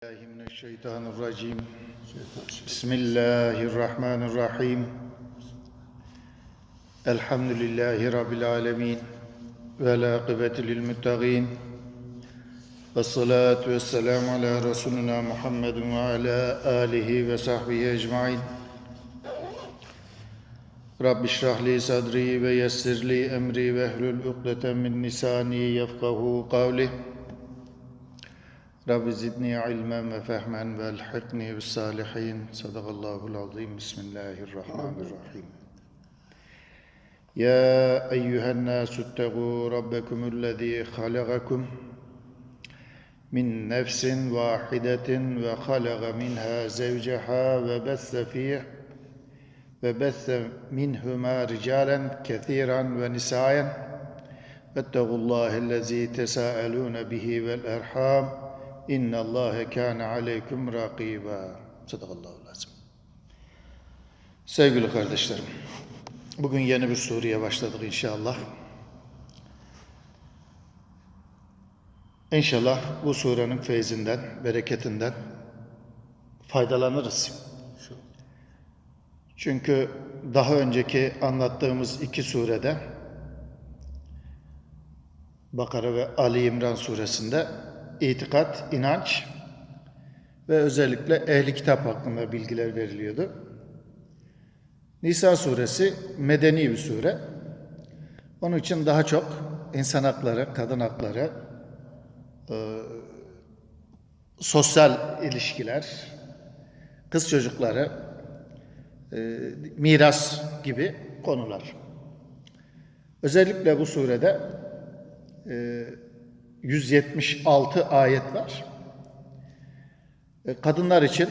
الله من الشيطان الرجيم. بسم الله الرحمن الرحيم. الحمد لله رب العالمين والعاقبة للمتقين. والصلاة والسلام على رسولنا محمد وعلى آله وصحبه أجمعين. رب اشرح لي صدري ويسر لي أمري واحلل عقدة من لساني يفقه قولي. رب زدني علما وفهما والحقني بالصالحين صدق الله العظيم بسم الله الرحمن الرحيم يا أيها الناس اتقوا ربكم الذي خلقكم من نفس واحدة وخلق منها زوجها وبث فيه وبث منهما رجالا كثيرا ونساء واتقوا الله الذي تساءلون به والأرحام İnna Allahe kana aleykum rakiba. Sadakallahu lazım. Sevgili kardeşlerim, bugün yeni bir sureye başladık inşallah. İnşallah bu surenin feyzinden, bereketinden faydalanırız. Çünkü daha önceki anlattığımız iki surede Bakara ve Ali İmran suresinde itikat, inanç ve özellikle ehli kitap hakkında bilgiler veriliyordu. Nisa suresi medeni bir sure. Onun için daha çok insan hakları, kadın hakları, e, sosyal ilişkiler, kız çocukları, e, miras gibi konular. Özellikle bu surede e, 176 ayet var. E, Kadınlar için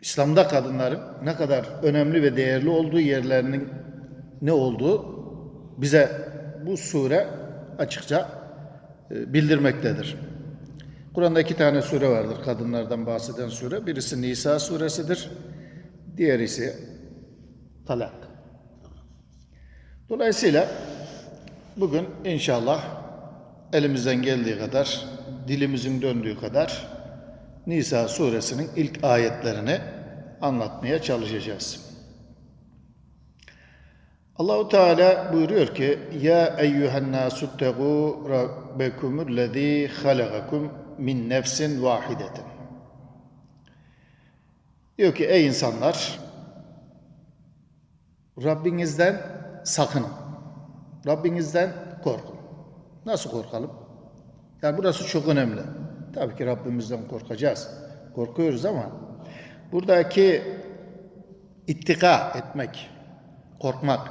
İslam'da kadınların ne kadar önemli ve değerli olduğu yerlerinin ne olduğu bize bu sure açıkça e, bildirmektedir. Kur'an'da iki tane sure vardır kadınlardan bahseden sure. Birisi Nisa suresidir. Diğeri ise Talak. Dolayısıyla bugün inşallah elimizden geldiği kadar, dilimizin döndüğü kadar Nisa suresinin ilk ayetlerini anlatmaya çalışacağız. Allahu Teala buyuruyor ki: "Ya eyyuhen nasuttegu rabbekumullezî halakakum min nefsin vahidetin." Diyor ki ey insanlar Rabbinizden sakının. Rabbinizden korkun. Nasıl korkalım? Yani burası çok önemli. Tabii ki Rabbimizden korkacağız. Korkuyoruz ama buradaki ittika etmek, korkmak,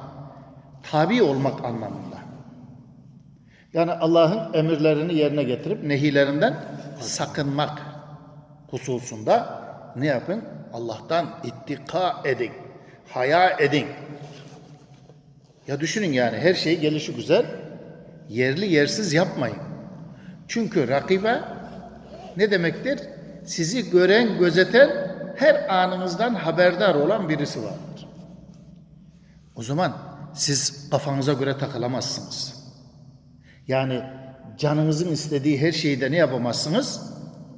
tabi olmak anlamında. Yani Allah'ın emirlerini yerine getirip nehilerinden sakınmak hususunda ne yapın? Allah'tan ittika edin, haya edin. Ya düşünün yani her şey gelişi güzel, yerli yersiz yapmayın. Çünkü rakibe ne demektir? Sizi gören, gözeten, her anınızdan haberdar olan birisi vardır. O zaman siz kafanıza göre takılamazsınız. Yani canınızın istediği her şeyi de ne yapamazsınız?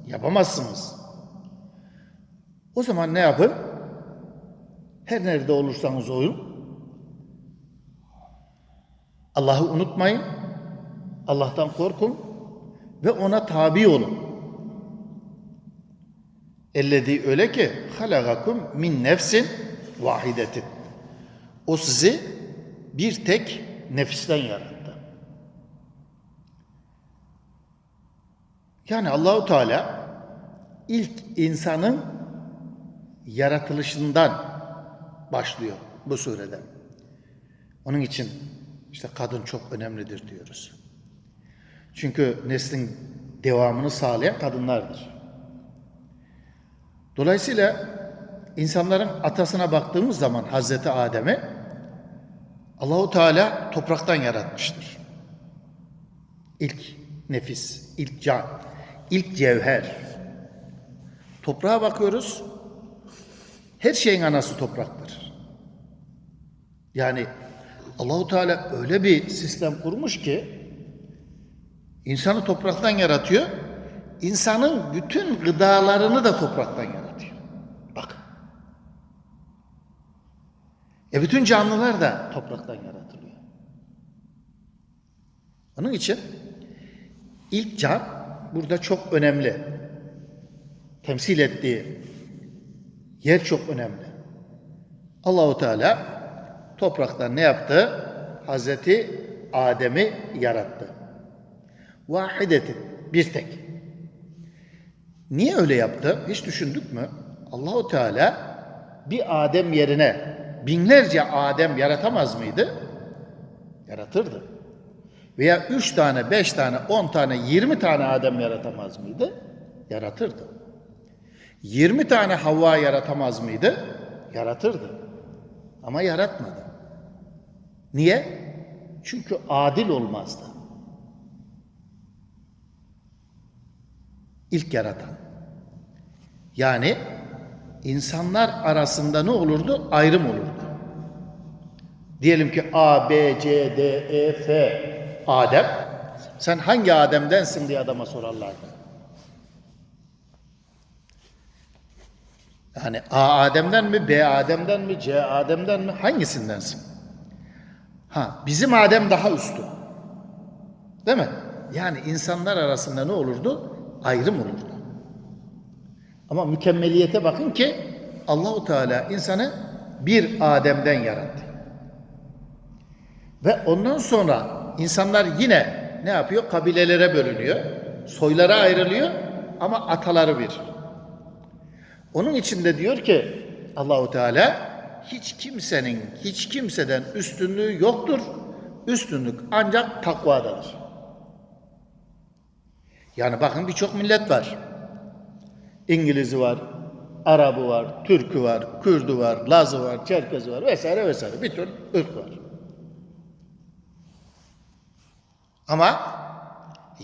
Yapamazsınız. O zaman ne yapın? Her nerede olursanız olun. Allah'ı unutmayın. Allah'tan korkun ve ona tabi olun. Ellezî öyle ki halagakum min nefsin vahidetin. O sizi bir tek nefisten yarattı. Yani Allahu Teala ilk insanın yaratılışından başlıyor bu surede. Onun için işte kadın çok önemlidir diyoruz. Çünkü neslin devamını sağlayan kadınlardır. Dolayısıyla insanların atasına baktığımız zaman Hazreti Adem'i Allahu Teala topraktan yaratmıştır. İlk nefis, ilk can, ilk cevher. Toprağa bakıyoruz. Her şeyin anası topraktır. Yani Allahu Teala öyle bir sistem kurmuş ki insanı topraktan yaratıyor. insanın bütün gıdalarını da topraktan yaratıyor. Bak. E bütün canlılar da topraktan yaratılıyor. Onun için ilk can burada çok önemli. Temsil ettiği yer çok önemli. Allahu Teala topraktan ne yaptı? Hazreti Adem'i yarattı. Vahidetin bir tek. Niye öyle yaptı? Hiç düşündük mü? Allahu Teala bir Adem yerine binlerce Adem yaratamaz mıydı? Yaratırdı. Veya üç tane, beş tane, on tane, yirmi tane Adem yaratamaz mıydı? Yaratırdı. Yirmi tane Havva yaratamaz mıydı? Yaratırdı. Ama yaratmadı. Niye? Çünkü adil olmazdı. İlk yaratan. Yani insanlar arasında ne olurdu? Ayrım olurdu. Diyelim ki A, B, C, D, E, F Adem. Sen hangi Adem'densin diye adama sorarlardı. Yani A Adem'den mi, B Adem'den mi, C Adem'den mi hangisindensin? Ha, bizim Adem daha üstün. Değil mi? Yani insanlar arasında ne olurdu? Ayrım olurdu. Ama mükemmeliyete bakın ki Allahu Teala insanı bir Adem'den yarattı. Ve ondan sonra insanlar yine ne yapıyor? Kabilelere bölünüyor. Soylara ayrılıyor ama ataları bir. Onun için de diyor ki Allahu Teala hiç kimsenin hiç kimseden üstünlüğü yoktur. Üstünlük ancak takvadadır. Yani bakın birçok millet var. İngiliz'i var, Arabı var, Türk'ü var, Kürd'ü var, Laz'ı var, Çerkez'i var vesaire vesaire. Bir tür ırk var. Ama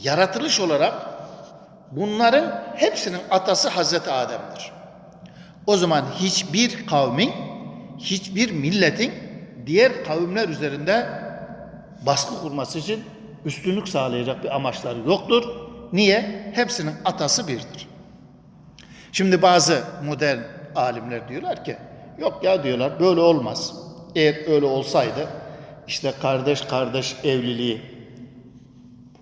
yaratılış olarak bunların hepsinin atası Hazreti Adem'dir. O zaman hiçbir kavmin, hiçbir milletin diğer kavimler üzerinde baskı kurması için üstünlük sağlayacak bir amaçları yoktur. Niye? Hepsinin atası birdir. Şimdi bazı modern alimler diyorlar ki yok ya diyorlar böyle olmaz. Eğer öyle olsaydı işte kardeş kardeş evliliği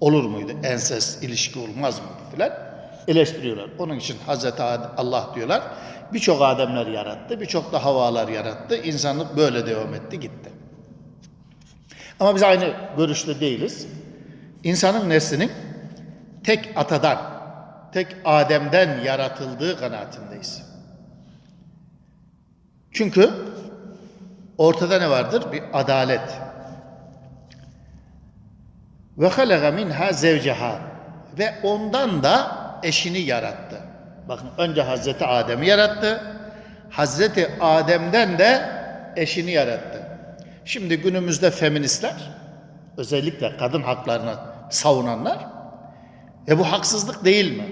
olur muydu? Enses ilişki olmaz mıydı filan? Eleştiriyorlar. Onun için Hazreti Allah diyorlar birçok Ademler yarattı, birçok da havalar yarattı. İnsanlık böyle devam etti gitti. Ama biz aynı görüşte değiliz. İnsanın neslinin tek atadan, tek Adem'den yaratıldığı kanaatindeyiz. Çünkü ortada ne vardır? Bir adalet. Ve halaga minha zevceha ve ondan da eşini yarattı. Bakın önce Hazreti Adem'i yarattı. Hazreti Adem'den de eşini yarattı. Şimdi günümüzde feministler özellikle kadın haklarını savunanlar e bu haksızlık değil mi?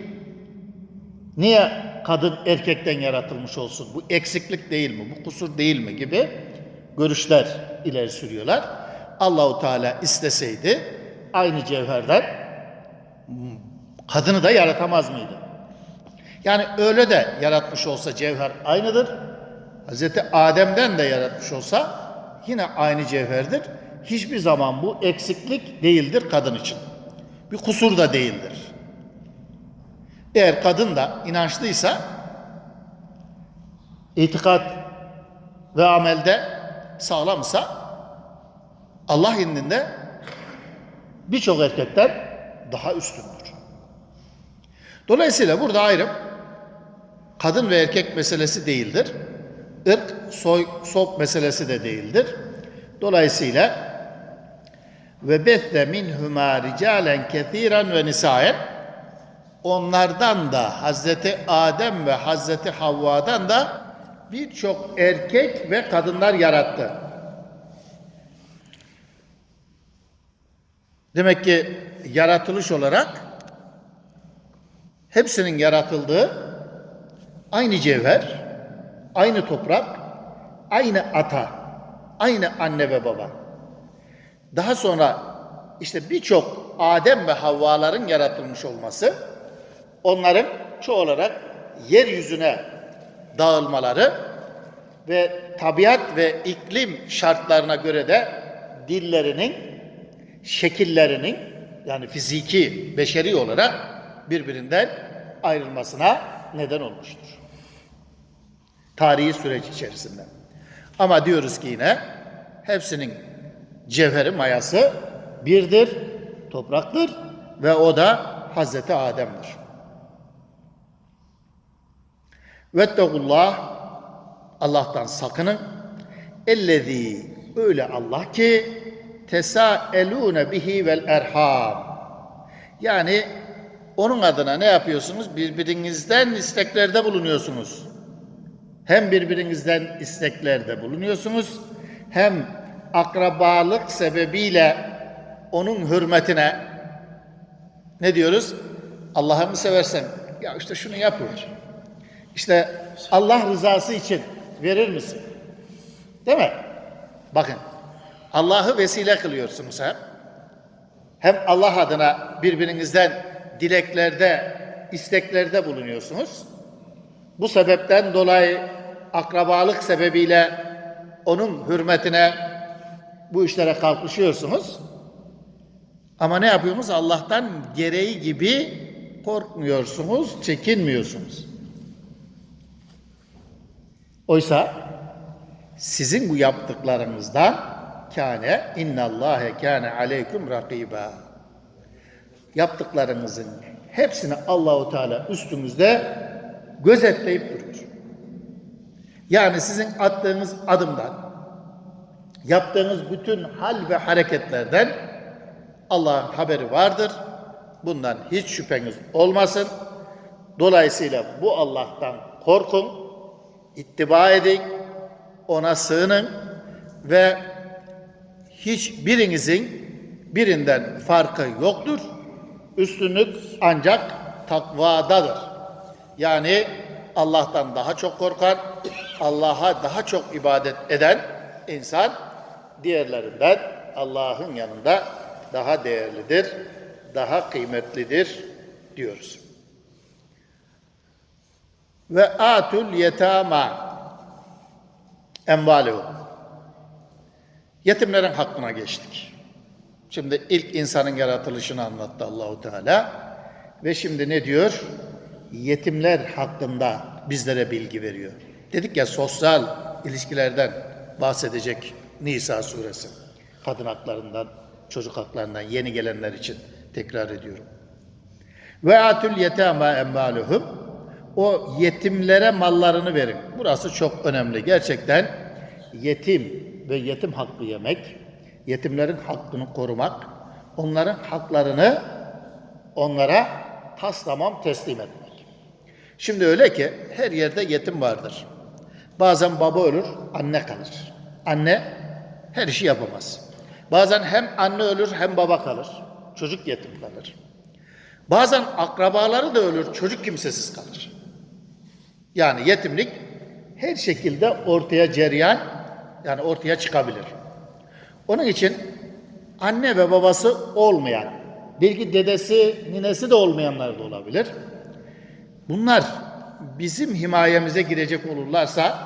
Niye kadın erkekten yaratılmış olsun? Bu eksiklik değil mi? Bu kusur değil mi? gibi görüşler ileri sürüyorlar. Allahu Teala isteseydi aynı cevherden kadını da yaratamaz mıydı? Yani öyle de yaratmış olsa cevher aynıdır. Hz. Adem'den de yaratmış olsa yine aynı cevherdir. Hiçbir zaman bu eksiklik değildir kadın için. Bir kusur da değildir. Eğer kadın da inançlıysa itikat ve amelde sağlamsa Allah indinde birçok erkekten daha üstündür. Dolayısıyla burada ayrım kadın ve erkek meselesi değildir. Irk, soy, sop meselesi de değildir. Dolayısıyla ve bethe minhuma ricalen kethiren ve nisaen onlardan da Hazreti Adem ve Hazreti Havva'dan da birçok erkek ve kadınlar yarattı. Demek ki yaratılış olarak hepsinin yaratıldığı aynı cevher, aynı toprak, aynı ata, aynı anne ve baba. Daha sonra işte birçok Adem ve Havvaların yaratılmış olması onların çoğu olarak yeryüzüne dağılmaları ve tabiat ve iklim şartlarına göre de dillerinin, şekillerinin yani fiziki, beşeri olarak birbirinden ayrılmasına neden olmuştur. Tarihi süreç içerisinde. Ama diyoruz ki yine hepsinin cevheri mayası birdir, topraktır ve o da Hazreti Adem'dir. Vettegullah Allah'tan sakının. Ellezî öyle Allah ki tesâelûne bihi vel erham. Yani onun adına ne yapıyorsunuz? Birbirinizden isteklerde bulunuyorsunuz. Hem birbirinizden isteklerde bulunuyorsunuz, hem akrabalık sebebiyle onun hürmetine ne diyoruz? Allah'ını seversen ya işte şunu yapıyor. İşte Allah rızası için verir misin? Değil mi? Bakın Allah'ı vesile kılıyorsunuz hem. Hem Allah adına birbirinizden dileklerde, isteklerde bulunuyorsunuz. Bu sebepten dolayı akrabalık sebebiyle onun hürmetine bu işlere kalkışıyorsunuz. Ama ne yapıyorsunuz? Allah'tan gereği gibi korkmuyorsunuz, çekinmiyorsunuz. Oysa sizin bu yaptıklarınızdan kâne innallâhe kâne aleyküm rakiba. Yaptıklarınızın hepsini Allahu Teala üstümüzde gözetleyip duruyor. Yani sizin attığınız adımdan, yaptığınız bütün hal ve hareketlerden Allah'ın haberi vardır. Bundan hiç şüpheniz olmasın. Dolayısıyla bu Allah'tan korkun, ittiba edin, ona sığının ve hiçbirinizin birinden farkı yoktur. Üstünlük ancak takvadadır. Yani Allah'tan daha çok korkan, Allah'a daha çok ibadet eden insan diğerlerinden Allah'ın yanında daha değerlidir, daha kıymetlidir diyoruz. Ve atul yetama envalehum. Yetimlerin hakkına geçtik. Şimdi ilk insanın yaratılışını anlattı Allahu Teala ve şimdi ne diyor? Yetimler hakkında bizlere bilgi veriyor. Dedik ya sosyal ilişkilerden bahsedecek Nisa suresi. Kadın haklarından, çocuk haklarından yeni gelenler için tekrar ediyorum. Ve atul yetama emvaluhum o yetimlere mallarını verin. Burası çok önemli. Gerçekten yetim ve yetim hakkı yemek, yetimlerin hakkını korumak, onların haklarını onlara tas tamam teslim etmek. Şimdi öyle ki her yerde yetim vardır. Bazen baba ölür, anne kalır. Anne her işi yapamaz. Bazen hem anne ölür hem baba kalır. Çocuk yetim kalır. Bazen akrabaları da ölür, çocuk kimsesiz kalır. Yani yetimlik her şekilde ortaya cereyan, yani ortaya çıkabilir. Onun için anne ve babası olmayan, belki dedesi, ninesi de olmayanlar da olabilir. Bunlar bizim himayemize girecek olurlarsa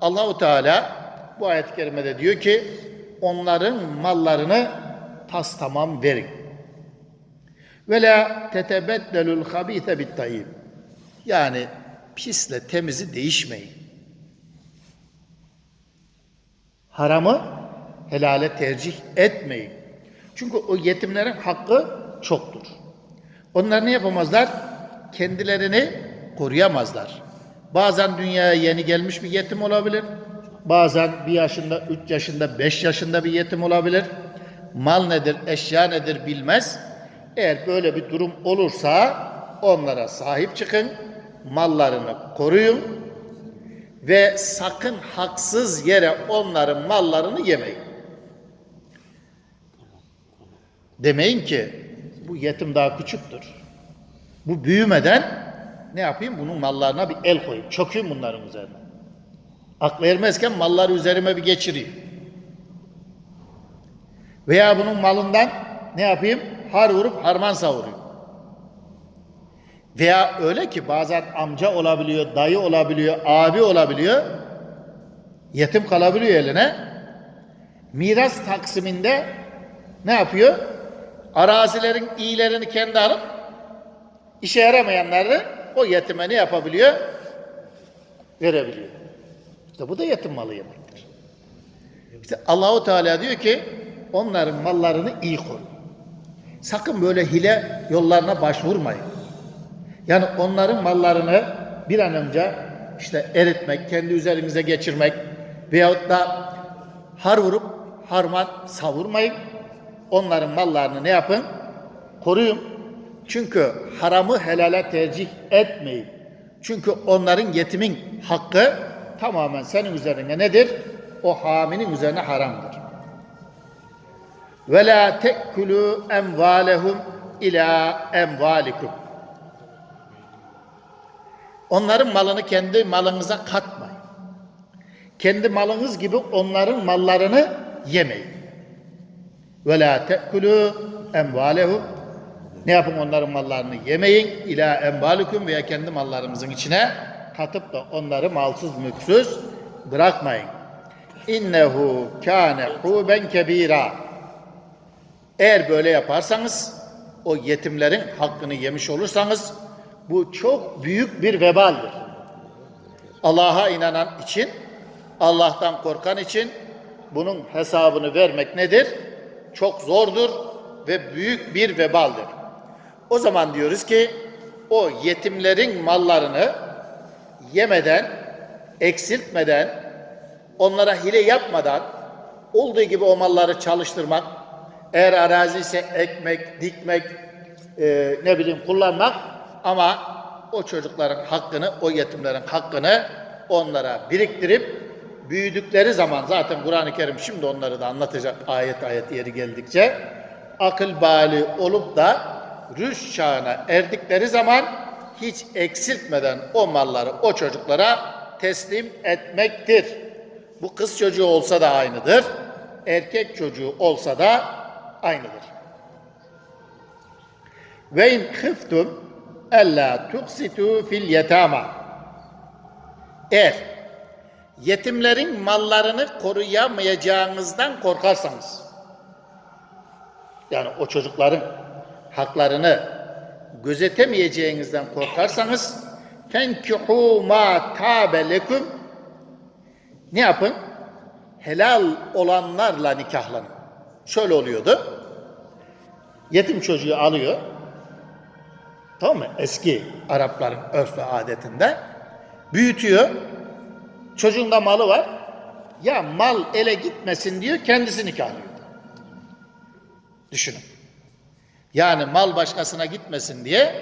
Allahu Teala bu ayet-i kerimede diyor ki onların mallarını tas tamam verin. Ve la tetebeddelul habite bit. Yani pisle temizi değişmeyin. Haramı helale tercih etmeyin. Çünkü o yetimlerin hakkı çoktur. Onlar ne yapamazlar? Kendilerini koruyamazlar. Bazen dünyaya yeni gelmiş bir yetim olabilir. Bazen bir yaşında, üç yaşında, beş yaşında bir yetim olabilir. Mal nedir, eşya nedir bilmez. Eğer böyle bir durum olursa onlara sahip çıkın, mallarını koruyun ve sakın haksız yere onların mallarını yemeyin. Demeyin ki bu yetim daha küçüktür. Bu büyümeden ne yapayım? Bunun mallarına bir el koyayım. Çökeyim bunların üzerine. Aklı ermezken malları üzerime bir geçireyim. Veya bunun malından ne yapayım? Har vurup harman savurayım. Veya öyle ki bazen amca olabiliyor, dayı olabiliyor, abi olabiliyor. Yetim kalabiliyor eline. Miras taksiminde ne yapıyor? Arazilerin iyilerini kendi alıp işe yaramayanları o yetime ne yapabiliyor? Verebiliyor. İşte bu da yetim malı yemektir. İşte Allahu Teala diyor ki onların mallarını iyi koru. Sakın böyle hile yollarına başvurmayın. Yani onların mallarını bir an önce işte eritmek, kendi üzerinize geçirmek veyahut da har vurup harman savurmayın. Onların mallarını ne yapın? Koruyun. Çünkü haramı helale tercih etmeyin. Çünkü onların yetimin hakkı tamamen senin üzerine nedir? O haminin üzerine haramdır. Ve la te'kulu emvalehum ila emvalikum. Onların malını kendi malınıza katmayın. Kendi malınız gibi onların mallarını yemeyin. Ve la te'kulu emvalehum ne yapın onların mallarını yemeyin ila emvalikum veya kendi mallarımızın içine katıp da onları malsız mülksüz bırakmayın. İnnehu kâne huben kebira. Eğer böyle yaparsanız o yetimlerin hakkını yemiş olursanız bu çok büyük bir vebaldir. Allah'a inanan için, Allah'tan korkan için bunun hesabını vermek nedir? Çok zordur ve büyük bir vebaldir. O zaman diyoruz ki o yetimlerin mallarını yemeden, eksiltmeden, onlara hile yapmadan olduğu gibi o malları çalıştırmak, eğer arazi ise ekmek, dikmek, e, ne bileyim kullanmak ama o çocukların hakkını, o yetimlerin hakkını onlara biriktirip büyüdükleri zaman zaten Kur'an-ı Kerim şimdi onları da anlatacak ayet ayet yeri geldikçe akıl bali olup da rüş çağına erdikleri zaman hiç eksiltmeden o malları o çocuklara teslim etmektir. Bu kız çocuğu olsa da aynıdır. Erkek çocuğu olsa da aynıdır. Ve in khiftum alla tuksitu fil yetama. Eğer yetimlerin mallarını koruyamayacağınızdan korkarsanız yani o çocukların haklarını gözetemeyeceğinizden korkarsanız fenkihu ma tabe ne yapın? Helal olanlarla nikahlanın. Şöyle oluyordu. Yetim çocuğu alıyor. Tamam mı? Eski Arapların örf ve adetinde büyütüyor. Çocuğunda malı var. Ya mal ele gitmesin diyor, kendisi nikahlıyor. Düşünün. Yani mal başkasına gitmesin diye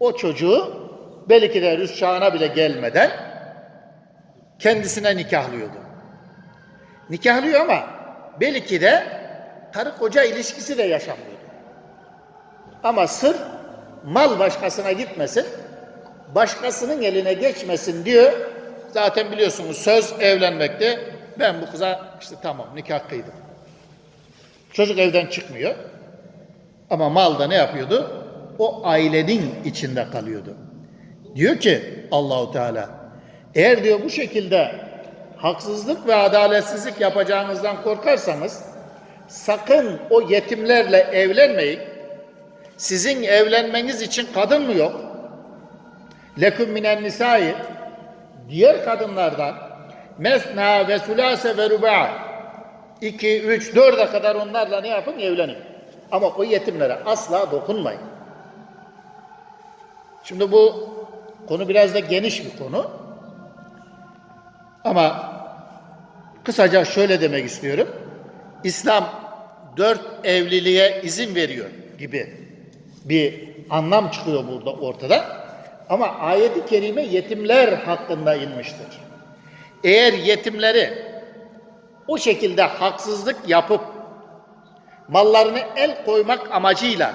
o çocuğu belki de çağına bile gelmeden kendisine nikahlıyordu. Nikahlıyor ama belki de karı koca ilişkisi de yaşamıyordu. Ama sırf mal başkasına gitmesin, başkasının eline geçmesin diyor. Zaten biliyorsunuz söz evlenmekte. Ben bu kıza işte tamam nikah kıydım. Çocuk evden çıkmıyor. Ama mal da ne yapıyordu? O ailenin içinde kalıyordu. Diyor ki Allahu Teala eğer diyor bu şekilde haksızlık ve adaletsizlik yapacağınızdan korkarsanız sakın o yetimlerle evlenmeyin. Sizin evlenmeniz için kadın mı yok? Leküm minen nisai diğer kadınlardan mesna ve sülase ve ruba 2, 3, 4'e kadar onlarla ne yapın? Evlenin. Ama o yetimlere asla dokunmayın. Şimdi bu konu biraz da geniş bir konu. Ama kısaca şöyle demek istiyorum. İslam dört evliliğe izin veriyor gibi bir anlam çıkıyor burada ortada. Ama ayeti kerime yetimler hakkında inmiştir. Eğer yetimleri o şekilde haksızlık yapıp mallarını el koymak amacıyla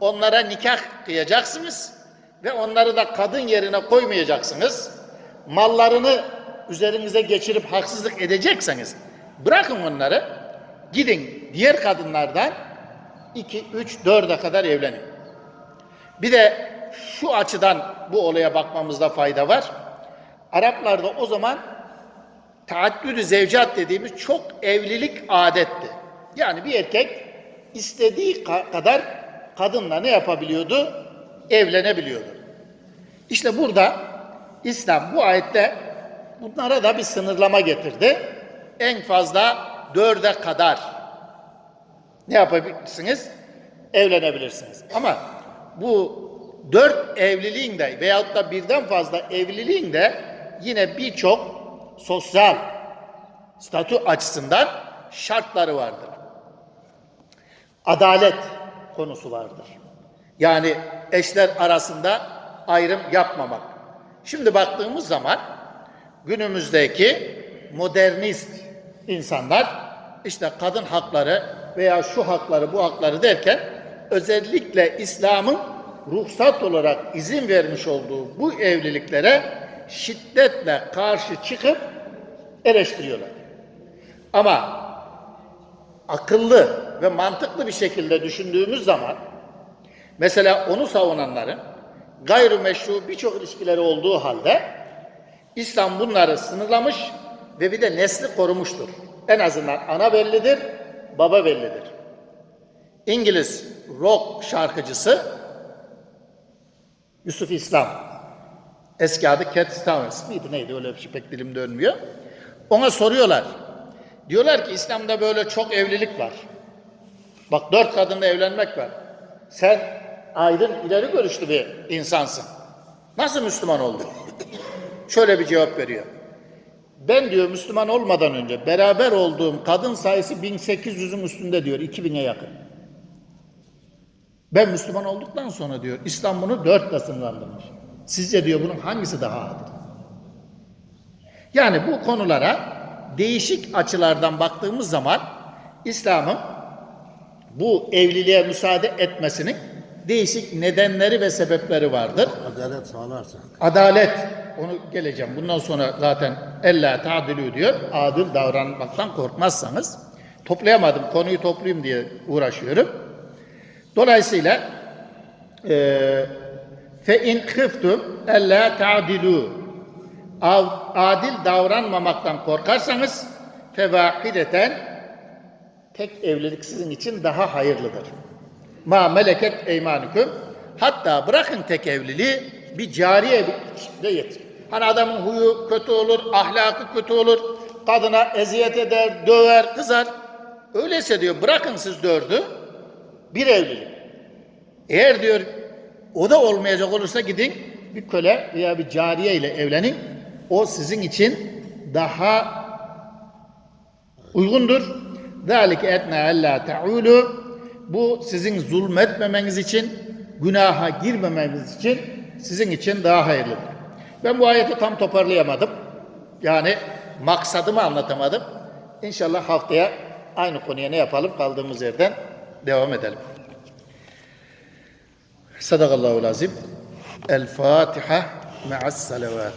onlara nikah kıyacaksınız ve onları da kadın yerine koymayacaksınız. Mallarını üzerinize geçirip haksızlık edecekseniz bırakın onları. Gidin diğer kadınlardan 2, 3, 4'e kadar evlenin. Bir de şu açıdan bu olaya bakmamızda fayda var. Araplarda o zaman taaddüdü zevcat dediğimiz çok evlilik adetti. Yani bir erkek istediği ka- kadar kadınla ne yapabiliyordu? Evlenebiliyordu. İşte burada İslam bu ayette bunlara da bir sınırlama getirdi. En fazla dörde kadar ne yapabilirsiniz? Evlenebilirsiniz. Ama bu dört evliliğin de veyahut da birden fazla evliliğin de yine birçok sosyal statü açısından şartları vardır. Adalet konusu vardır. Yani eşler arasında ayrım yapmamak. Şimdi baktığımız zaman günümüzdeki modernist insanlar işte kadın hakları veya şu hakları bu hakları derken özellikle İslam'ın ruhsat olarak izin vermiş olduğu bu evliliklere şiddetle karşı çıkıp eleştiriyorlar. Ama akıllı ve mantıklı bir şekilde düşündüğümüz zaman mesela onu savunanların gayrimeşru birçok ilişkileri olduğu halde İslam bunları sınırlamış ve bir de nesli korumuştur. En azından ana bellidir, baba bellidir. İngiliz rock şarkıcısı Yusuf İslam. Eski adı Cat Stevens miydi neydi öyle bir şey pek dilim dönmüyor. Ona soruyorlar. Diyorlar ki İslam'da böyle çok evlilik var. Bak dört kadınla evlenmek var. Sen aydın ileri görüşlü bir insansın. Nasıl Müslüman oldun? Şöyle bir cevap veriyor. Ben diyor Müslüman olmadan önce beraber olduğum kadın sayısı 1800'ün üstünde diyor 2000'e yakın. Ben Müslüman olduktan sonra diyor İslam bunu dörtle sınırlandırmış. Sizce diyor bunun hangisi daha adil? Yani bu konulara değişik açılardan baktığımız zaman İslam'ın bu evliliğe müsaade etmesinin değişik nedenleri ve sebepleri vardır. Adalet sağlarsak. Adalet, onu geleceğim. Bundan sonra zaten ella ta'dilü diyor. Adil davranmaktan korkmazsanız. Toplayamadım, konuyu toplayayım diye uğraşıyorum. Dolayısıyla eee fe in khiftum ella ta'dilu adil davranmamaktan korkarsanız fevahideten tek evlilik sizin için daha hayırlıdır. Ma meleket eymanüküm hatta bırakın tek evliliği bir cariye de yetin. Hani adamın huyu kötü olur, ahlakı kötü olur, kadına eziyet eder, döver, kızar. Öyleyse diyor bırakın siz dördü bir evlilik. Eğer diyor o da olmayacak olursa gidin bir köle veya bir cariye ile evlenin. O sizin için daha uygundur. Zalike etna alla taulu. Bu sizin zulmetmemeniz için, günaha girmemeniz için sizin için daha hayırlıdır. Ben bu ayeti tam toparlayamadım. Yani maksadımı anlatamadım. İnşallah haftaya aynı konuya ne yapalım? Kaldığımız yerden devam edelim. Sadakallahu lazim. El Fatiha ma'as salavat.